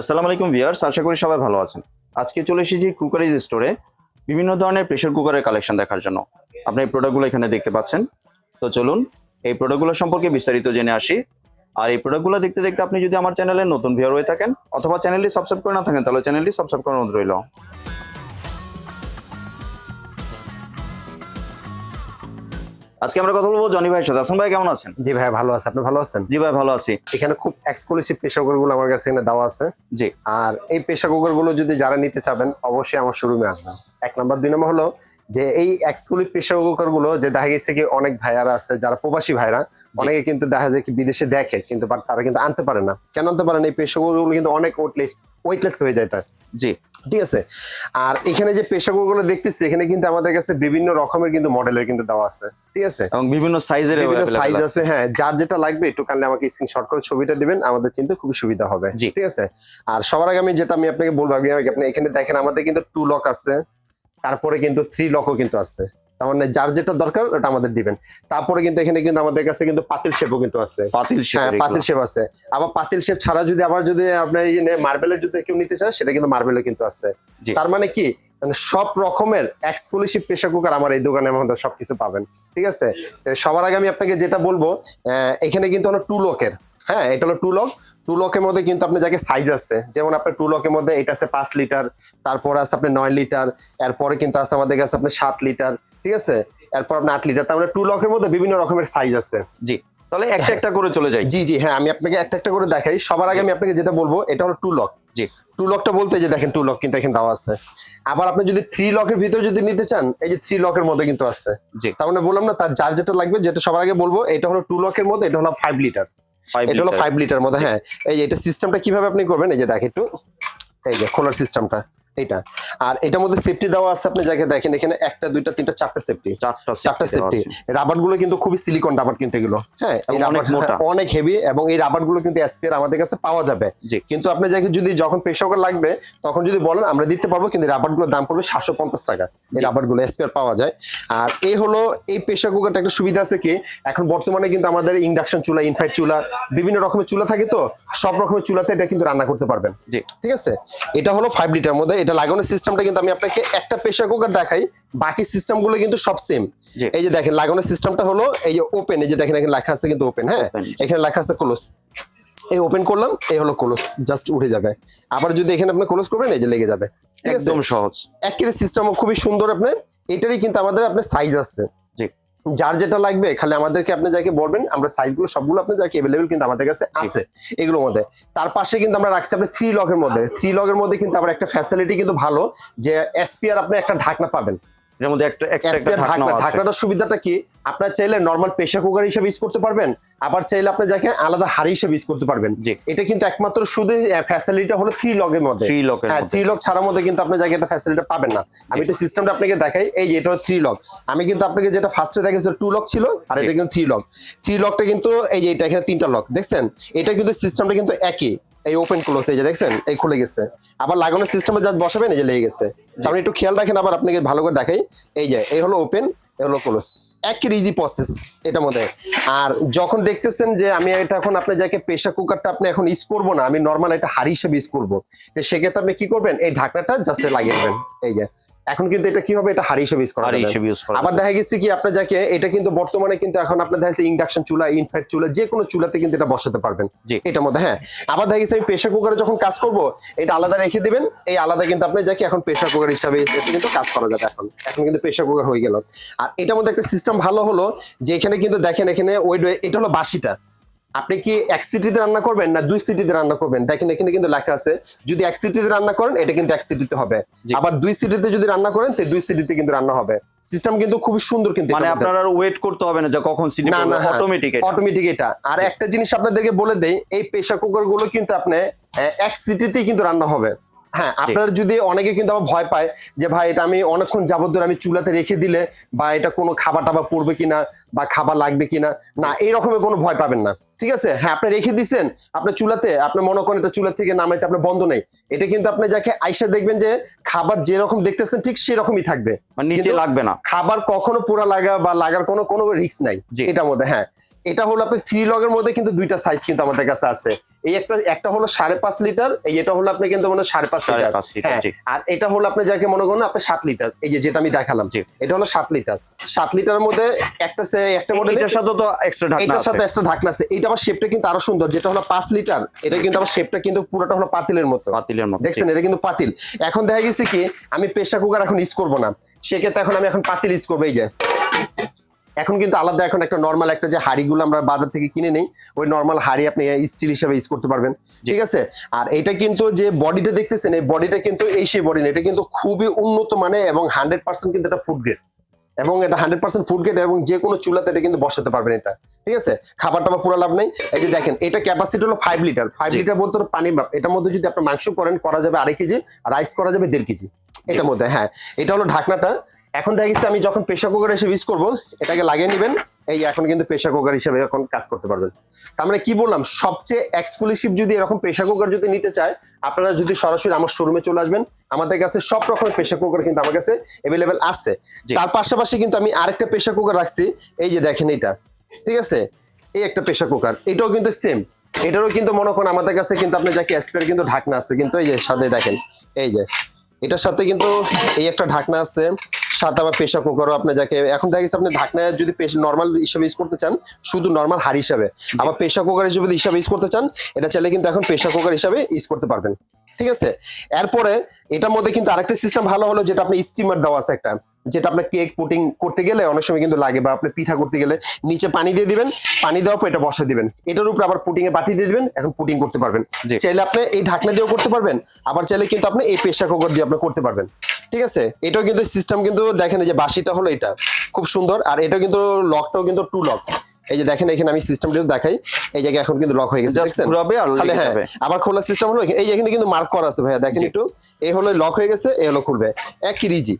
আসসালামু আলাইকুম ভিয়ার্স আশা করি সবাই ভালো আছেন। আজকে চলে এসেছি কুকারিজ স্টোরে বিভিন্ন ধরনের প্রেশার কুকারের কালেকশন দেখার জন্য। আপনি এই প্রোডাক্টগুলো এখানে দেখতে পাচ্ছেন। তো চলুন, এই প্রোডাক্টগুলো সম্পর্কে বিস্তারিত জেনে আসি। আর এই প্রোডাক্টগুলো দেখতে দেখতে আপনি যদি আমার চ্যানেলে নতুন ভিউয়ার হয়ে থাকেন, অথবা চ্যানেলটি সাবস্ক্রাইব করে না থাকেন, তাহলে চ্যানেলটি সাবস্ক্রাইব করার অনুরোধ রইল। আজকে আমরা কথা বলব জনি ভাইয়ের সাথে। আসুন ভাই কেমন আছেন? জি ভাই ভালো আছে। আপনি ভালো আছেন? জি ভাই ভালো আছি। এখানে খুব এক্সক্লুসিভ প্রেশার কুকারগুলো আমার কাছে এখানে দেওয়া আছে। জি। আর এই প্রেশার কুকারগুলো যদি যারা নিতে চাবেন অবশ্যই আমার শোরুমে আসবেন। এক নাম্বার দুই নম্বর হলো যে এই এক্সক্লুসিভ প্রেশার কুকারগুলো যে দেখা গেছে কি অনেক ভাইয়ারা আছে যারা প্রবাসী ভাইরা অনেকে কিন্তু দেখা যায় কি বিদেশে দেখে কিন্তু তারা কিন্তু আনতে পারে না। কেন আনতে পারে না? এই প্রেশার কুকারগুলো কিন্তু অনেক ওয়েটলেস ওয়েটলেস হয়ে যায় তার। জি। ঠিক আছে? আর এখানে যে পেশাগুলো গুলো দেখতেছি এখানে কিন্তু আমাদের কাছে বিভিন্ন রকমের কিন্তু মডেলের কিন্তু দেওয়া আছে। ঠিক আছে? এবং বিভিন্ন সাইজের বিভিন্ন সাইজ আছে। হ্যাঁ যার যেটা লাগবে একটু কাইন্ডলি আমাকে স্ক্রিনশট করে ছবিটা দিবেন আমাদের চিনতে খুবই সুবিধা হবে। ঠিক আছে? আর সবার আগে আমি যেটা আমি আপনাকে বলব আপনি এখানে দেখেন আমাদের কিন্তু টু লক আছে তারপরে কিন্তু থ্রি লকও কিন্তু আছে। তার মানে যার যেটা দরকার ওটা আমাদের দিবেন। তারপরে কিন্তু এখানে কিন্তু আমাদের কাছে কিন্তু পাতিল শেপও কিন্তু আছে। পাতিল হ্যাঁ পাতিল শেপ আছে। আবার পাতিল শেপ ছাড়া যদি আবার যদি আপনি মার্বেলের যদি কেউ নিতে চান সেটা কিন্তু মার্বেলও কিন্তু আছে। তার মানে কি? মানে সব রকমের এক্সক্লুসিভ প্রেশার কুকার আমার এই দোকানে মধ্যে সবকিছু পাবেন। ঠিক আছে? সবার আগে আমি আপনাকে যেটা বলব আহ, এখানে কিন্তু হলো টু লকের হ্যাঁ এটা হলো টু লক টু লকের মধ্যে কিন্তু আপনি যাকে সাইজ আছে যেমন আপনার টু লকের মধ্যে এটা আছে পাঁচ লিটার তারপর আছে আপনি নয় লিটার এরপরে কিন্তু আছে আমাদের কাছে আপনি সাত লিটার ঠিক আছে? এরপর আপনি আট লিটার তার মানে টু লকের মধ্যে বিভিন্ন রকমের সাইজ আছে। জি তাহলে একটা একটা করে চলে যাই। জি জি হ্যাঁ আমি আপনাকে একটা একটা করে দেখাই। সবার আগে আমি আপনাকে যেটা বলব এটা হলো টু লক জি। টু লকটা বলতে যে দেখেন টু লক কিন্তু এখানে দেওয়া আছে। আবার আপনি যদি থ্রি লকের ভিতরে যদি নিতে চান এই যে থ্রি লকের মধ্যে কিন্তু আছে। জি। তার মানে বললাম না তার যার যেটা লাগবে যেটা সবার আগে বলব এটা হলো টু লকের মধ্যে এটা হলো ফাইভ লিটার এটা হলো ফাইভ লিটার মধ্যে হ্যাঁ। এই যে এটা সিস্টেমটা কীভাবে আপনি করবেন এই যে দেখ একটু। এই যে খোলার সিস্টেমটা এটা। আর এটার মধ্যে সেফটি দেওয়া আছে আপনি যাকে দেখেন এখানে একটা দুইটা তিনটা চারটা সেফটি চারটা চারটা সেফটি রাবারগুলো কিন্তু খুবই সিলিকন রাবার কিন্তু এগুলো। হ্যাঁ অনেক মোটা। অনেক হেভি এবং এই রাবারগুলো কিন্তু এসপিআর আমাদের কাছে পাওয়া যাবে। কিন্তু আপনি যাকে যদি যখন প্রেশার লাগবে তখন যদি বলেন আমরা দিতে পারব কিন্তু রাবারগুলোর দাম পড়বে সাতশো পঞ্চাশ টাকা। এই রাবারগুলো এসপিআর পাওয়া যায়। আর এই হলো এই প্রেশার কুকারটা একটা সুবিধা আছে কি? এখন বর্তমানে কিন্তু আমাদের ইন্ডাকশন চুলা ইনফাইট চুলা বিভিন্ন রকমের চুলা থাকে তো সব রকমের চুলাতে এটা কিন্তু রান্না করতে পারবেন। ঠিক আছে? এটা হলো ফাইভ লিটার মধ্যে এটা লাগানোর সিস্টেমটা কিন্তু আমি আপনাকে একটা প্রেসার কুকার দেখাই বাকি সিস্টেমগুলো কিন্তু সব সেম এই যে দেখেন লাগানোর সিস্টেমটা হলো এই যে ওপেন এই যে দেখেন এখানে লেখা আছে কিন্তু ওপেন হ্যাঁ? এখানে লেখা আছে ক্লোজ এই ওপেন করলাম এই হলো ক্লোজ জাস্ট উঠে যাবে। আবার যদি এখানে আপনি ক্লোজ করবেন এই যে লেগে যাবে। একদম সহজ। একের সিস্টেমও খুবই সুন্দর আপনার এটারই কিন্তু আমাদের আপনার সাইজ আছে। যার যেটা লাগবে খালি আমাদেরকে আপনি যাকে বলবেন আমরা সাইজগুলো সবগুলো আপনি যাকে অ্যাভেলেবেল কিন্তু আমাদের কাছে আছে এগুলোর মধ্যে। তার পাশে কিন্তু আমরা রাখছি আপনি থ্রি লকের মধ্যে। থ্রি লকের মধ্যে কিন্তু আবার একটা ফ্যাসিলিটি কিন্তু ভালো যে এসপিআর আপনি একটা ঢাকনা পাবেন। এর মধ্যে একটা এক্সট্রা একটা ঢাকনা ঢাকনা আছে। ঢাকনাটার সুবিধাটা কি? আপনার চাইলে নর্মাল প্রেশার কুকার হিসেবে ইউজ করতে পারবেন আবার চাইলে আপনি যাকে আলাদা হাড়ি হিসেবে ইউজ করতে পারবেন। এটা কিন্তু একমাত্র শুধু ফ্যাসিলিটিটা হলো থ্রি লগের মধ্যে। থ্রি লকের হ্যাঁ থ্রি লক ছাড়ার মধ্যে কিন্তু আপনি জায়গায় এটা ফ্যাসিলিটি পাবেন না। আমি একটু সিস্টেমটা আপনাকে দেখাই। এই যে এটা হলো থ্রি লক আমি কিন্তু আপনাকে যেটা ফার্স্টে দেখেছি টু লক ছিল আর এটা কিন্তু থ্রি লক থ্রি লকটা কিন্তু এই যে এটা এখানে তিনটা লক দেখছেন? এটা কিন্তু সিস্টেমটা কিন্তু একই। এই ওপেন ক্লোজ এই যে দেখছেন এই খুলে গেছে। আবার লাগানোর সিস্টেমে যা বসাবেন এই যে লেগে গেছে। আপনি একটু খেয়াল রাখেন আবার আপনাকে ভালো করে দেখাই। এই যে এই হলো ওপেন এই হলো ক্লোজ একের ইজি প্রসেস এটা মধ্যে। আর যখন দেখতেছেন যে আমি এটা এখন আপনি যাকে প্রেশার কুকারটা আপনি এখন ইউজ করব না আমি নর্মাল একটা হাড়ি হিসেবে ইউজ করব। তো সেক্ষেত্রে আপনি কি করবেন? এই ঢাকনাটা জাস্ট লাগিয়ে দেবেন। এই যে এখন কিন্তু এটা কি হবে এটা হাড়ি হিসেবে ইউজ করা যাবে। হিসেবে ইউজ করা আবার দেখা গেছে কি আপনার যাকে এটা কিন্তু বর্তমানে কিন্তু এখন আপনার দেখা যাচ্ছে ইন্ডাকশন চুলা ইনফ্যাট চুলা যে কোনো চুলাতে কিন্তু এটা বসাতে পারবেন। জি। এটার মধ্যে হ্যাঁ। আবার দেখা গেছে আমি প্রেশার কুকারে যখন কাজ করব এটা আলাদা রেখে দিবেন। এই আলাদা কিন্তু আপনি যাকে এখন প্রেশার কুকার হিসাবে কিন্তু কাজ করা যাবে এখন। এখন কিন্তু প্রেশার কুকার হয়ে গেল। আর এটার মধ্যে একটা সিস্টেম ভালো হলো যে এখানে কিন্তু দেখেন এখানে ওই এটা হলো বাসিটা। আপনি কি এক সিটিতে রান্না করবেন না দুই সিটিতে রান্না করবেন? দেখেন এখানে কিন্তু লেখা আছে যদি এক সিটিতে রান্না করেন এটা কিন্তু এক সিটিতে হবে। আবার দুই সিটিতে যদি রান্না করেন তে দুই সিটিতে কিন্তু রান্না হবে। সিস্টেম কিন্তু খুব সুন্দর কিন্তু মানে আপনার আর ওয়েট করতে হবে না যে কখন সিটি না না অটোমেটিক এটা। অটোমেটিক এটা। আর একটা জিনিস আপনাদেরকে বলে দেই এই প্রেসার কুকারগুলো কিন্তু আপনি এক সিটিতেই কিন্তু রান্না হবে। হ্যাঁ আপনার যদি অনেকে কিন্তু আবার ভয় পায় যে ভাই এটা আমি অনেকক্ষণ যাবত ধরে আমি চুলাতে রেখে দিলে বা এটা কোনো খাবার টাবার পড়বে কিনা বা খাবার লাগবে কিনা? না এই রকমের কোনো ভয় পাবেন না। ঠিক আছে? হ্যাঁ আপনি রেখে দিছেন আপনার চুলাতে আপনি মনে করেন এটা চুলা থেকে নামাইতে আপনার বন্ধ নেই। এটা কিন্তু আপনি যাকে আইসা দেখবেন যে খাবার যেরকম দেখতেছেন ঠিক সেরকমই থাকবে। মানে নিচে লাগবে না। খাবার কখনো পুরা লাগা বা লাগার কোনো কোনো রিস্ক নাই। এটার মধ্যে হ্যাঁ। এটা হলো আপনি থ্রি লগের মধ্যে কিন্তু দুইটা সাইজ কিন্তু আমাদের কাছে আছে। এই একটা একটা হলো সাড়ে পাঁচ লিটার এই এটা হলো আপনি কিন্তু মনে সাড়ে পাঁচ লিটার। লিটার, হ্যাঁ। আর এটা হলো আপনি যাকে মনে করেন আপনি সাত লিটার এই যে যেটা আমি দেখালাম। এটা হলো সাত লিটার। সাত লিটারের মধ্যে একটা সে একটা মডেল এটার সাথে তো এক্সট্রা ঢাকনা এটার সাথে একটা ঢাকনা আছে। এটা আবার শেপটা কিন্তু আরও সুন্দর যেটা হলো পাঁচ লিটার এটা কিন্তু আবার শেপটা কিন্তু পুরোটা হলো পাতিলের মতো। পাতিলের মতো দেখছেন এটা কিন্তু পাতিল। এখন দেখা গেছে কি আমি প্রেসার কুকার এখন ইউজ করব না। সেক্ষেত্রে এখন আমি এখন পাতিল ইউজ করব এই যে। এখন কিন্তু আলাদা এখন একটা নর্মাল একটা যে হাড়িগুলো আমরা বাজার থেকে কিনে নেই ওই নর্মাল হাড়ি আপনি স্টিল হিসেবে ইউজ করতে পারবেন। ঠিক আছে? আর এটা কিন্তু যে বডিটা দেখতেছেন এই বডিটা কিন্তু এই সেই বডি না এটা কিন্তু খুবই উন্নত মানে এবং হান্ড্রেড পার্সেন্ট কিন্তু এটা ফুড গ্রেড এবং এটা হান্ড্রেড পার্সেন্ট ফুড গ্রেড এবং যে কোনো চুলাতে এটা কিন্তু বসাতে পারবেন এটা। ঠিক আছে? খাবার টাবার পুরো লাভ নেই। এই যে দেখেন এটা ক্যাপাসিটি হলো ফাইভ লিটার ফাইভ লিটার বলতে পানি এটার মধ্যে যদি আপনি মাংস করেন করা যাবে আড়াই কেজি রাইস করা যাবে দেড় কেজি। এটার মধ্যে হ্যাঁ। এটা হলো ঢাকনাটা। এখন দেখা গেছে আমি যখন প্রেশার কুকার হিসেবে ইউজ করব এটাকে লাগিয়ে নেবেন। এই এখন কিন্তু প্রেশার কুকার হিসেবে এখন কাজ করতে পারবেন। তার মানে কি বললাম সবচেয়ে এক্সক্লুসিভ যদি এরকম প্রেশার কুকার যদি নিতে চায় আপনারা যদি সরাসরি আমার শোরুমে চলে আসবেন আমাদের কাছে সব রকমের প্রেশার কুকার কিন্তু আমার কাছে অ্যাভেলেবেল আছে। তার পাশাপাশি কিন্তু আমি আরেকটা প্রেশার কুকার রাখছি। এই যে দেখেন এটা ঠিক আছে? এই একটা প্রেশার কুকার এটাও কিন্তু সেম এটারও কিন্তু মনে করেন আমাদের কাছে কিন্তু আপনি যাকে স্পেয়ার কিন্তু ঢাকনা আছে কিন্তু এই যে সাথে দেখেন এই যে। এটার সাথে কিন্তু এই একটা ঢাকনা আছে। সাদা বা প্রেশার কুকারও আপনি যাকে এখন দেখা গেছে আপনি ঢাকনা যদি নর্মাল হিসাবে ইউজ করতে চান শুধু নর্মাল হাড়ি হিসাবে। আবার প্রেশার কুকার হিসেবে হিসাবে ইউজ করতে চান এটা চাইলে কিন্তু এখন প্রেশার কুকার হিসাবে ইউজ করতে পারবেন। ঠিক আছে? এরপরে এটার মধ্যে কিন্তু আরেকটা সিস্টেম ভালো হলো যেটা আপনি স্টিমার দেওয়া আছে একটা। যেটা আপনার কেক পুটিং করতে গেলে অনেক সময় কিন্তু লাগে বা আপনি পিঠা করতে গেলে নিচে পানি দিয়ে দিবেন। পানি দেওয়ার পর এটা বসে দিবেন। এটার উপর আবার পুটিং এ বাটি দিয়ে দিবেন। এখন পুটিং করতে পারবেন। চাইলে আপনি এই ঢাকনা দিয়েও করতে পারবেন। আবার চাইলে কিন্তু আপনি এই প্রেশার কুকার দিয়ে আপনি করতে পারবেন। ঠিক আছে? এটাও কিন্তু সিস্টেম কিন্তু দেখেন এই যে বাসিটা হলো এটা। খুব সুন্দর। আর এটা কিন্তু লকটাও কিন্তু টু লক এই যে দেখেন এখানে আমি সিস্টেমটা দেখাই। এই জায়গায় এখন কিন্তু লক হয়ে গেছে। দেখছেন? তাহলে হ্যাঁ। আবার খোলার সিস্টেম হলো। এই এখানে কিন্তু মার্ক করা আছে ভাইয়া। দেখেন একটু। এই হলো লক হয়ে গেছে এই হলো খুলবে। একই ইজি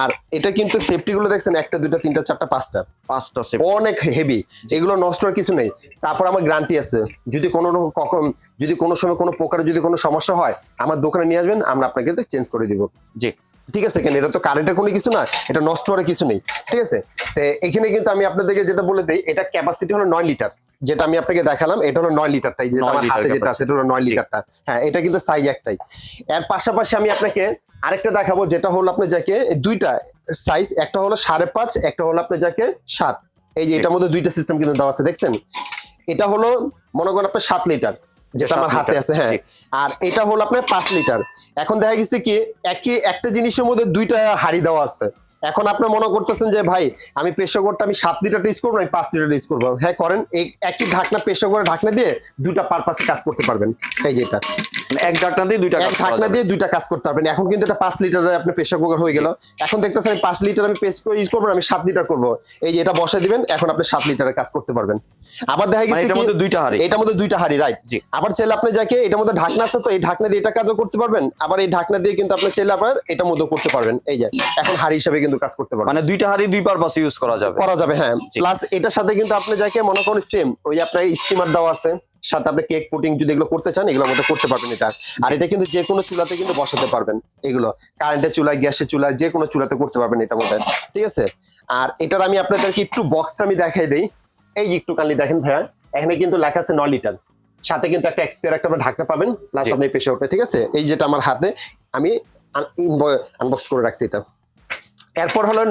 আর এটা কিন্তু সেফটি গুলো দেখছেন একটা দুইটা তিনটা চারটা পাঁচটা। পাঁচটা সেট অনেক হেভি এগুলো নষ্ট হওয়ার কিছু নেই। তারপর আমার গ্যারান্টি আছে যদি কোনো কখন যদি কোনো সময় কোনো প্রকারের যদি কোনো সমস্যা হয় আমার দোকানে নিয়ে আসবেন আমরা আপনাকে চেঞ্জ করে দিব। জি। ঠিক আছে কেন? এটা তো কারেন্টের কোনো কিছু না এটা নষ্ট হওয়ার কিছু নেই। ঠিক আছে? তো এখানে কিন্তু আমি আপনাদেরকে যেটা বলে দিই এটা ক্যাপাসিটি হলো নয় লিটার যেটা আমি আপনাকে দেখালাম এটা হলো নয় লিটার লিটারটাই যেটা আমার হাতে যেটা আছে এটা হলো নয়। লিটারটা। হ্যাঁ এটা কিন্তু সাইজ একটাই। এর পাশাপাশি আমি আপনাকে আরেকটা দেখাবো যেটা হলো আপনি যাকে দুইটা সাইজ একটা হলো সাড়ে পাঁচ একটা হলো আপনি যাকে সাত। এই যে এটার মধ্যে দুইটা সিস্টেম কিন্তু দেওয়া আছে দেখছেন? এটা হলো মনে করেন আপনার সাত লিটার যেটা আমার হাতে আছে হ্যাঁ। আর এটা হলো আপনার পাঁচ লিটার। এখন দেখা গেছে কি একই একটা জিনিসের মধ্যে দুইটা হাড়ি দেওয়া আছে। এখন আপনি মনে করতেছেন যে ভাই আমি প্রেশার কুকারটা আমি সাত লিটার ইউজ করব না আমি পাঁচ লিটার ইউজ করব? হ্যাঁ করেন এই একই ঢাকনা প্রেশার কুকারে ঢাকনা দিয়ে দুইটা পারপাসে কাজ করতে পারবেন। এই যেটা মানে এক ঢাকনা দিয়ে দুইটা এক ঢাকনা দিয়ে দুইটা কাজ করতে পারবেন। এখন কিন্তু এটা পাঁচ লিটারের আপনি প্রেশার কুকার হয়ে গেল। এখন দেখতেছেন আমি পাঁচ লিটার আমি পেস্ট করে ইউজ করব আমি সাত লিটার করব। এই যে এটা বসাই দিবেন এখন আপনি সাত লিটারের কাজ করতে পারবেন। আবার দেখা মানে গেছে এটার মধ্যে দুইটা হাঁড়ি। এটার মধ্যে দুইটা হাড়ি রাইট জি। আবার চাইলে আপনি যাকে এটার মধ্যে ঢাকনা আছে তো এই ঢাকনা দিয়ে এটা কাজও করতে পারবেন। আবার এই ঢাকনা দিয়ে কিন্তু আপনি চাইলে আবার এটার মধ্যে করতে পারবেন। এই যে এখন হাড়ি হিসাবে কিন্তু কাজ করতে পারবেন মানে দুইটা হাঁড়ি দুই পারপাস ইউজ করা যাবে। করা যাবে হ্যাঁ। প্লাস এটার সাথে কিন্তু আপনি যাকে মনে করেন সেম ওই আপনার স্টিমার দেওয়া আছে সাথে আপনি কেক পুটিং যদি এগুলো করতে চান এগুলোর মধ্যে করতে পারবেন এটা। আর এটা কিন্তু যে কোনো চুলাতে কিন্তু বসাতে পারবেন এগুলো। কারেন্টের চুলায় গ্যাসের চুলায় যে কোনো চুলাতে করতে পারবেন এটার মধ্যে। ঠিক আছে? আর এটার আমি আপনাদেরকে একটু বক্সটা আমি দেখাই দেই। এই যে একটু কালি দেখেন ভাইয়া এখানে কিন্তু লেখা আছে ন লিটার সাথে কিন্তু একটা এক্সপায়ার একটা ঢাকনা পাবেন প্লাস আপনি পেশে ওঠে ঠিক আছে? এই যেটা আমার হাতে আমি আনবক্স করে রাখছি এটা। এরপর হলো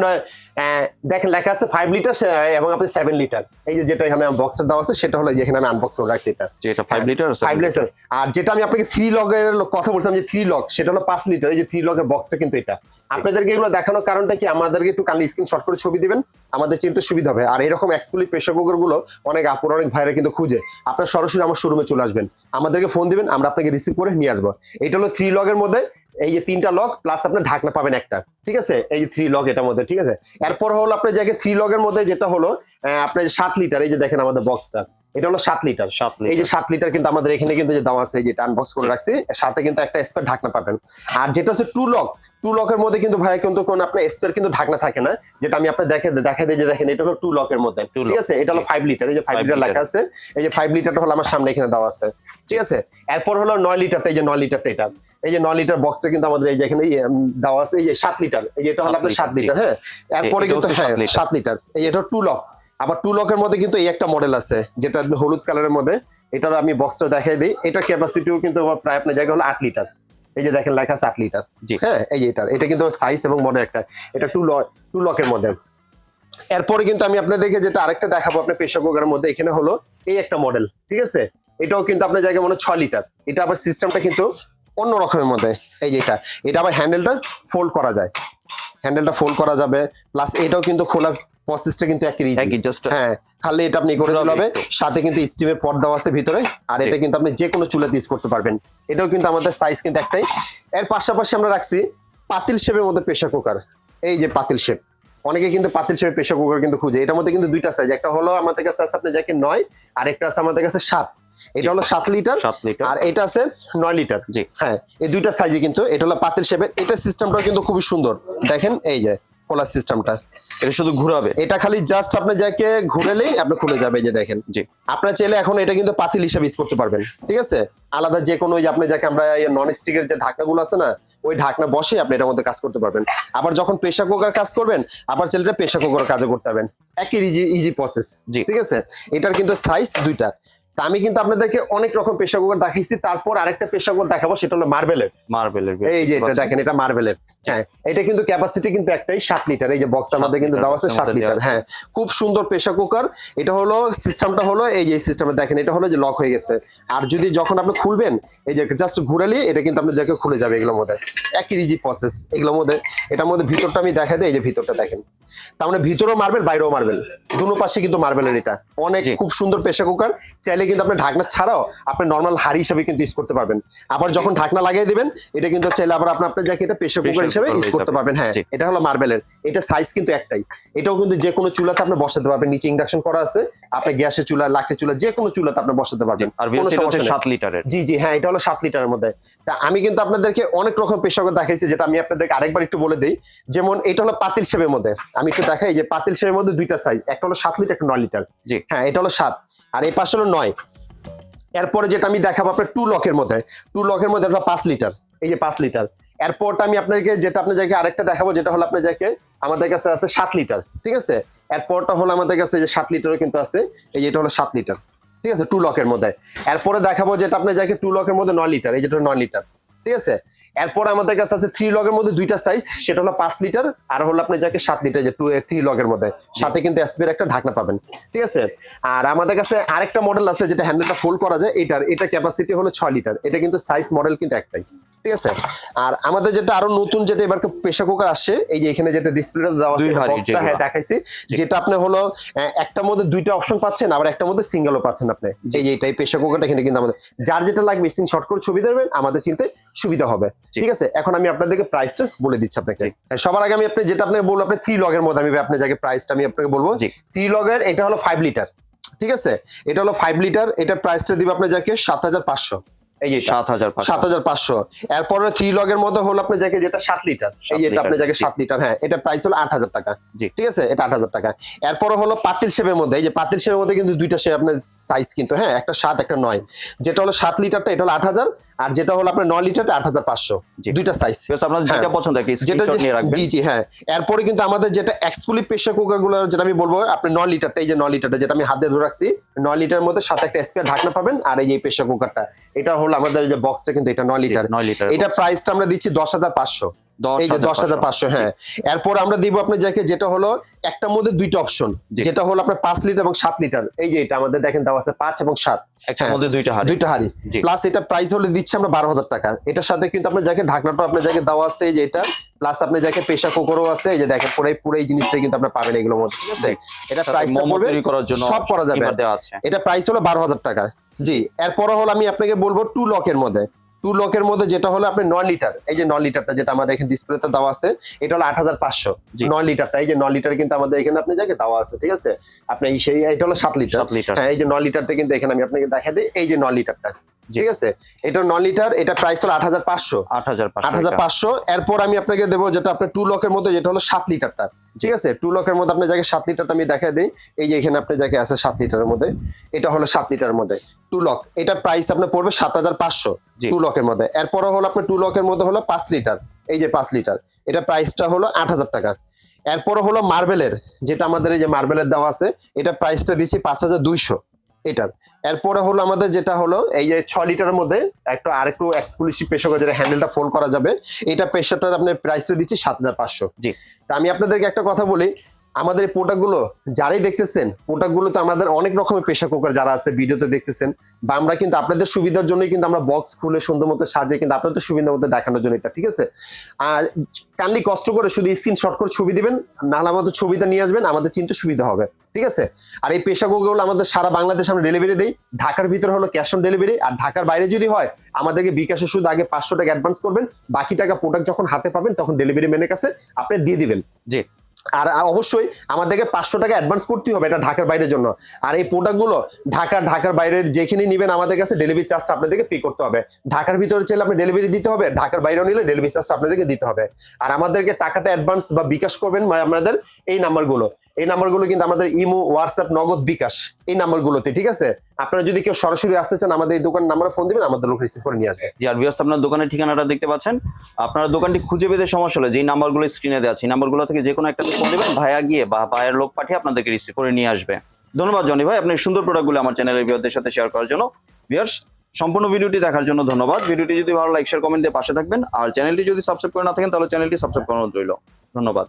দেখেন লেখা আছে ফাইভ লিটার এবং আপনি সেভেন লিটার এই যে যেটা এখানে বক্সের দেওয়া আছে সেটা হলো যেখানে আমি আনবক্স করে রাখছি এটা। যে এটা ফাইভ লিটার ফাইভ লিটার আর যেটা আমি আপনাকে থ্রি লগের কথা বলছিলাম যে থ্রি লগ সেটা হলো পাঁচ লিটার এই যে থ্রি লগের বক্সটা কিন্তু এটা। আপনাদেরকে এগুলো দেখানোর কারণটা কি? আমাদেরকে একটু কালি স্ক্রিন শর্ট করে ছবি দিবেন আমাদের চিন্তা সুবিধা হবে। আর এরকম এক্সক্লুসিভ প্রেশার কুকারগুলো অনেক আপুর অনেক ভাইরা কিন্তু খুঁজে। আপনার সরাসরি আমার শোরুমে চলে আসবেন। আমাদেরকে ফোন দিবেন আমরা আপনাকে রিসিভ করে নিয়ে আসব। এটা হলো থ্রি লগের মধ্যে এই যে তিনটা লক প্লাস আপনার ঢাকনা পাবেন একটা ঠিক আছে? এই যে থ্রি লক এটার মধ্যে ঠিক আছে? এরপর হলো আপনার জায়গায় থ্রি লগের মধ্যে যেটা হলো আপনার সাত লিটার এই যে দেখেন আমাদের বক্সটা এটা হলো সাত লিটার সাত এই যে সাত লিটার কিন্তু আমাদের এখানে কিন্তু যে দেওয়া আছে যেটা আনবক্স করে রাখছি সাথে কিন্তু একটা স্পেয়ার ঢাকনা পাবেন। আর যেটা হচ্ছে টু লক টু লকের মধ্যে কিন্তু ভাই কিন্তু কোন আপনার স্পেয়ার কিন্তু ঢাকনা থাকে না যেটা আমি আপনার দেখে দেখা দিই যে দেখেন এটা হলো টু লকের মধ্যে ঠিক আছে? এটা হলো ফাইভ লিটার এই যে ফাইভ লিটার লেখা আছে এই যে ফাইভ লিটারটা হলো আমার সামনে এখানে দেওয়া আছে ঠিক আছে? এরপর হলো নয় লিটারটা এই যে নয় লিটারটা এটা। এই যে নয় লিটার বক্সটা কিন্তু আমাদের এই যে এখানে দেওয়া আছে এই যে সাত লিটার। এই এটা হলো আপনার সাত লিটার, হ্যাঁ? এরপরে কিন্তু হ্যাঁ সাত লিটার। এই এটা টু লক আবার টু লকের মধ্যে কিন্তু এই একটা মডেল আছে যেটা হলুদ কালারের মধ্যে। এটার আমি বক্সটা দেখাই দিই। এটা ক্যাপাসিটিও কিন্তু প্রায় আপনার জায়গা হলো আট লিটার। এই যে দেখেন লেখা আছে আট লিটার। হ্যাঁ এই যে এটার এটা কিন্তু সাইজ এবং মডেল একটা। এটা টু লক টু লকের মধ্যে। এরপরে কিন্তু আমি আপনাদেরকে যেটা আরেকটা দেখাবো আপনার প্রেশার কুকারের মধ্যে এখানে হলো এই একটা মডেল ঠিক আছে? এটাও কিন্তু আপনার জায়গায় মনে হয় ছয় লিটার। এটা আবার সিস্টেমটা কিন্তু অন্য রকমের মধ্যে। এই যে এটা এটা আবার হ্যান্ডেলটা ফোল্ড করা যায়। হ্যান্ডেলটা ফোল্ড করা যাবে প্লাস এটাও কিন্তু খোলা প্রসেসটা কিন্তু একই। একই just হ্যাঁ খালি এটা আপনি করে দিলে হবে সাথে কিন্তু স্টিমের দেওয়া আছে ভিতরে আর এটা কিন্তু আপনি যে কোনো চুলাতে ইউজ করতে পারবেন। এটাও কিন্তু আমাদের সাইজ কিন্তু একটাই। এর পাশাপাশি আমরা রাখছি পাতিল শেপের মধ্যে প্রেশার কুকার এই যে পাতিল শেপ অনেকে কিন্তু পাতিল শেপের প্রেশার কুকার কিন্তু খুঁজে। এটার মধ্যে কিন্তু দুইটা সাইজ একটা হলো আমাদের কাছে আছে আপনার যাকে নয় আর একটা আছে আমাদের কাছে সাত। এটা হলো সাত লিটার। সাত লিটার। আর এটা আছে নয় লিটার। জি। হ্যাঁ এই দুইটা সাইজে কিন্তু এটা হলো পাতিল শেপের এটা সিস্টেমটাও কিন্তু খুবই সুন্দর। দেখেন এই যে খোলার সিস্টেমটা এটা শুধু ঘুরাবে? এটা খালি জাস্ট আপনি যাকে ঘুরেলেই আপনি খুলে যাবে এই যে দেখেন। জি। আপনার চাইলে এখন এটা কিন্তু পাতিল হিসাবে ইউজ করতে পারবেন। ঠিক আছে? আলাদা যে কোনো আপনি যাকে আমরা নন স্টিকের যে ঢাকনাগুলো আছে না ওই ঢাকনা বসে আপনি এটার মধ্যে কাজ করতে পারবেন। আবার যখন প্রেশার কুকার কাজ করবেন আবার ছেলেটা প্রেশার কুকার কাজে করতে পারবেন। একই ইজি ইজি প্রসেস জি। ঠিক আছে? এটার কিন্তু সাইজ দুইটা। তা আমি কিন্তু আপনাদেরকে অনেক রকম প্রেশার কুকার দেখাইছি। তারপর আরেকটা প্রেশার কুকার দেখাবো সেটা হলো মার্বেলের। মার্বেলের এই যে এটা দেখেন এটা মার্বেলের। হ্যাঁ এটা কিন্তু ক্যাপাসিটি কিন্তু একটাই সাত লিটার। এই যে বক্স আমাদের কিন্তু দেওয়া আছে সাত লিটার হ্যাঁ খুব সুন্দর প্রেশার কুকার এটা হলো সিস্টেমটা হলো এই যে সিস্টেমে দেখেন এটা হলো যে লক হয়ে গেছে। আর যদি যখন আপনি খুলবেন এই যে জাস্ট ঘুরালি এটা কিন্তু আপনার জায়গায় খুলে যাবে এগুলোর মধ্যে। একই ইজি প্রসেস এগুলোর মধ্যে। এটার মধ্যে ভিতরটা আমি দেখা দিই এই যে ভিতরটা দেখেন। তার মানে ভিতরেও মার্বেল বাইরেও মার্বেল। দুনো পাশে কিন্তু মার্বেলের এটা। অনেক খুব সুন্দর প্রেশার কুকার চাইলে কিন্তু আপনি ঢাকনা ছাড়াও আপনি নর্মাল হাড়ি হিসাবে কিন্তু ইউজ করতে পারবেন। আবার যখন ঢাকনা লাগিয়ে দিবেন এটা কিন্তু চাইলে আবার আপনি আপনার যাকে এটা প্রেশার কুকার হিসাবে ইউজ করতে পারবেন। হ্যাঁ এটা হলো মার্বেলের এটা সাইজ কিন্তু একটাই। এটাও কিন্তু যে কোনো চুলাতে আপনি বসাতে পারবেন। নিচে ইন্ডাকশন করা আছে। আপনি গ্যাসের চুলা লাকড়ি চুলা যে কোনো চুলাতে আপনি বসাতে পারবেন। আর সাত লিটারের। জি জি হ্যাঁ এটা হলো সাত লিটারের মধ্যে। তা আমি কিন্তু আপনাদেরকে অনেক রকম কুকার দেখাইছি যেটা আমি আপনাদেরকে আরেকবার একটু বলে দিই। যেমন এটা হলো পাতিল শেপের মধ্যে। আমি একটু দেখাই যে পাতিল শেপের মধ্যে দুইটা সাইজ একটা হলো সাত লিটার একটা নয় লিটার। জি। হ্যাঁ এটা হলো সাত। আর এই পাশে হলো নয়। এরপরে যেটা আমি দেখাবো আপনার টু লকের মধ্যে টু লকের মধ্যে আপনার পাঁচ লিটার এই যে পাঁচ লিটার এরপরটা আমি আপনাকে যেটা আপনাদেরকে আরেকটা দেখাবো, যেটা হলো আপনাদেরকে, আমাদের কাছে আছে সাত লিটার ঠিক আছে? এরপরটা হলো আমাদের কাছে যে সাত লিটারও কিন্তু আছে, এই যেটা হলো সাত লিটার ঠিক আছে? টু লকের মধ্যে। এরপরে দেখাবো যেটা জায়গায় টু লকের মধ্যে নয় লিটার এই যেটা নয় লিটার ঠিক আছে? এরপর আমাদের কাছে আছে থ্রি লগের মধ্যে দুইটা সাইজ সেটা হলো পাঁচ লিটার আর হলো আপনি যাকে সাত লিটার যে টু থ্রি লগের মধ্যে। সাথে কিন্তু এসপির একটা ঢাকনা পাবেন, ঠিক আছে? আর আমাদের কাছে আরেকটা মডেল আছে, যেটা হ্যান্ডেলটা ফোল্ড করা যায়, এটার, এটা ক্যাপাসিটি হলো ছয় লিটার এটা কিন্তু সাইজ মডেল কিন্তু একটাই। ঠিক আছে? আর আমাদের যেটা আরও নতুন যেটা এবার প্রেশার কুকার আসছে এই যে এখানে যেটা ডিসপ্লেটা দেওয়া আছে হ্যাঁ দেখাইছি যেটা আপনি হলো আহ, একটার মধ্যে দুইটা অপশন পাচ্ছেন আবার একটার মধ্যে সিঙ্গেলও পাচ্ছেন আপনি। এই যে এইটাই প্রেশার কুকারটা এখানে কিন্তু আমাদের যার যেটা লাগবে সিং শর্ট করে ছবি দেবেন আমাদের চিনতে সুবিধা হবে। ঠিক আছে? এখন আমি আপনাদেরকে প্রাইসটা বলে দিচ্ছি আপনাকে। হ্যাঁ, সবার আগে আমি আপনি যেটা আপনাকে বলব আপনি থ্রি লগের মধ্যে আমি আপনার জায়গায় প্রাইসটা আমি আপনাকে বলব। থ্রি লগের এটা হলো ফাইভ লিটার ঠিক আছে? এটা হলো ফাইভ লিটার এটা প্রাইসটা দিবে আপনার যাকে সাত হাজার পাঁচশো। এই সাত হাজার সাত হাজার পাঁচশো। এরপরে থ্রি লগের মধ্যে হলো আপনার জায়গায় যেটা সাত লিটার এই এটা জায়গায় জি। সাত লিটার হ্যাঁ এটা প্রাইস হলো আট হাজার টাকা। ঠিক আছে? এটা আট হাজার টাকা। এরপরে হলো পাতিল শেপের মধ্যে এই যে পাতিল শেপের মধ্যে কিন্তু দুইটা শেপ আপনার সাইজ কিন্তু হ্যাঁ একটা সাত একটা নয়। যেটা হলো সাত লিটারটা এটা হলো আট হাজার আর যেটা হলো আপনার নয় লিটারটা আট হাজার পাঁচশো। দুইটা সাইজ আপনার যেটা হ্যাঁ। পছন্দ যেটা স্ক্রিনশট যে- নিয়ে রাখবেন। জি জি হ্যাঁ। এরপরে কিন্তু আমাদের যেটা এক্সক্লুসিভ প্রেশার কুকারগুলো যেটা আমি বলব আপনি নয় লিটারটা এই যে নয় লিটারটা যেটা আমি হাতে ধরে রাখছি নয় লিটারের মধ্যে সাথে একটা স্পেয়ার ঢাকনা পাবেন আর এই যে প্রেশার কুকারটা এটা হলো আমাদের যে বক্সটা কিন্তু এটা নয় লিটার নয় লিটার এটা প্রাইসটা আমরা দিচ্ছি দশ হাজার পাঁচশো এই যে দশ হাজার পাঁচশো হ্যাঁ। এরপর আমরা দিব আপনার যাকে যেটা হলো একটার মধ্যে দুইটা অপশন। যেটা হলো আপনার পাঁচ লিটার এবং সাত লিটার এই যে এটা আমাদের দেখেন দেওয়া আছে পাঁচ এবং সাত। হ্যাঁ, মধ্যে দুইটা হাড়ি। প্লাস এটা প্রাইস হলে দিচ্ছি আমরা বারো হাজার টাকা। এটার সাথে কিন্তু আপনার যাকে ঢাকনাটা আপনার যাকে দেওয়া আছে যে এটা প্লাস যাকে প্রেশার কুকারও আছে এই যে দেখেন পুরো পুরো এই জিনিসটা কিন্তু আপনার পাবেন এগুলোর মধ্যে ঠিক আছে? এটা তৈরি করার জন্য সব করা যাবে। এটা প্রাইস হলো বারো হাজার টাকা জি। এরপরে হলো আমি আপনাকে বলব টু লকের মধ্যে। টু লকের মধ্যে যেটা হলো আপনি নয় লিটার এই যে নয় লিটারটা যেটা আমাদের এখানে ডিসপ্লেতে দেওয়া আছে এটা হলো আট হাজার পাঁচশো। নয় লিটারটা এই যে নয় লিটার কিন্তু আমাদের এখানে আপনি জায়গায় দেওয়া আছে ঠিক আছে? আপনি এই সেই এটা হলো সাত লিটার হ্যাঁ এই যে নয় লিটারটা কিন্তু এখানে আমি আপনাকে দেখা দিই এই যে নয় লিটারটা ঠিক আছে? এটা নয় লিটার এটা প্রাইস হলো আট হাজার পাঁচশো। আট হাজার আট হাজার পাঁচশো এরপর আমি আপনাকে দেবো যেটা আপনার টু লকের মধ্যে যেটা হলো সাত লিটারটা ঠিক আছে? টু লকের মধ্যে আপনার জায়গায় সাত লিটারটা আমি দেখা দিই এই যে এখানে আপনার জায়গায় আছে সাত লিটারের মধ্যে এটা হলো সাত লিটারের মধ্যে টু লক এটা প্রাইস আপনার পড়বে সাত হাজার পাঁচশো। টু লকের মধ্যে। এরপরে হলো আপনার টু লকের মধ্যে হলো পাঁচ লিটার। এই যে পাঁচ লিটার এটা প্রাইসটা হলো আট হাজার টাকা। এরপরে হলো মার্বেলের যেটা আমাদের এই যে মার্বেলের দেওয়া আছে এটা প্রাইসটা দিচ্ছি পাঁচ হাজার দুইশো এটার। এরপরে হলো আমাদের যেটা হলো এই যে ছয় লিটারের মধ্যে একটা আরেকটু এক্সক্লুসিভ প্রেশার যেটা হ্যান্ডেলটা ফোল্ড করা যাবে। এটা প্রেশারটার আপনার প্রাইসটা দিচ্ছি সাত হাজার পাঁচশো। জি। তা আমি আপনাদেরকে একটা কথা বলি আমাদের এই প্রোডাক্টগুলো যারাই দেখতেছেন প্রোডাক্টগুলো তো আমাদের অনেক রকমের প্রেশার কুকার যারা আছে ভিডিওতে দেখতেছেন, বা আমরা কিন্তু আপনাদের সুবিধার জন্যই কিন্তু আমরা বক্স খুলে সুন্দর মতো সাজিয়ে কিন্তু আপনাদের সুবিধার মধ্যে দেখানোর জন্য এটা, ঠিক আছে? আর কানলি কষ্ট করে শুধু স্ক্রিন শর্ট করে ছবি দিবেন নাহলে আমাদের ছবিটা নিয়ে আসবেন, আমাদের চিনতে সুবিধা হবে, ঠিক আছে? আর এই পেশা কুকারগুলো আমাদের সারা বাংলাদেশ আমরা ডেলিভারি দিই, ঢাকার ভিতরে হলো ক্যাশ অন ডেলিভারি আর ঢাকার বাইরে যদি হয়, আমাদেরকে বিকাশে শুধু আগে পাঁচশো টাকা অ্যাডভান্স করবেন, বাকি টাকা প্রোডাক্ট যখন হাতে পাবেন, তখন ডেলিভারি ম্যানের কাছে আপনি দিয়ে দিবেন। জি। আর অবশ্যই আমাদেরকে পাঁচশো টাকা অ্যাডভান্স করতেই হবে এটা ঢাকার বাইরের জন্য। আর এই প্রোডাক্টগুলো ঢাকা, ঢাকার বাইরের যেখানে নেবেন আমাদের কাছে ডেলিভারি চার্জটা আপনাদেরকে পে করতে হবে। ঢাকার ভিতরে চাইলে আপনি ডেলিভারি দিতে হবে, ঢাকার বাইরেও নিলে ডেলিভারি চার্জটা আপনাদেরকে দিতে হবে। আর আমাদেরকে টাকাটা অ্যাডভান্স বা বিকাশ করবেন বা আপনাদের এই নাম্বারগুলো এই নাম্বারগুলো কিন্তু আমাদের ইমো, হোয়াটসঅ্যাপ, নগদ বিকাশ, এই নাম্বারগুলোতে, ঠিক আছে? আপনারা যদি কেউ সরাসরি আসতে চান, আমাদের এই দোকান নাম্বারে ফোন দিবেন, আমাদের লোক রিসিভ করে নিয়ে আসবে। জি, আর ভিউয়ার্স আপনার দোকানের ঠিকানাটা দেখতে পাচ্ছেন। আপনার দোকানটি খুঁজে পেতে সমস্যা হলে যেই নাম্বারগুলো স্ক্রিনে দেওয়া আছে নাম্বারগুলো থেকে যে কোনো একটা ফোন দেবেন, ভাইয়া গিয়ে বা ভাইয়ের লোক পাঠিয়ে আপনাদেরকে রিসিভ করে নিয়ে আসবে। ধন্যবাদ জনি ভাই। আপনি সুন্দর প্রোডাক্টগুলো আমার চ্যানেলের ভিউয়ারদের সাথে শেয়ার করার জন্য। ভিউয়ার্স সম্পূর্ণ ভিডিওটি দেখার জন্য ধন্যবাদ। ভিডিওটি যদি ভালো লাইক শেয়ার কমেন্ট দিয়ে পাশে থাকবেন। আর চ্যানেলটি যদি সাবস্ক্রাইব করে না থাকেন, তাহলে চ্যানেলটি সাবস্ক্রাইব করানো রইল। ধন্যবাদ।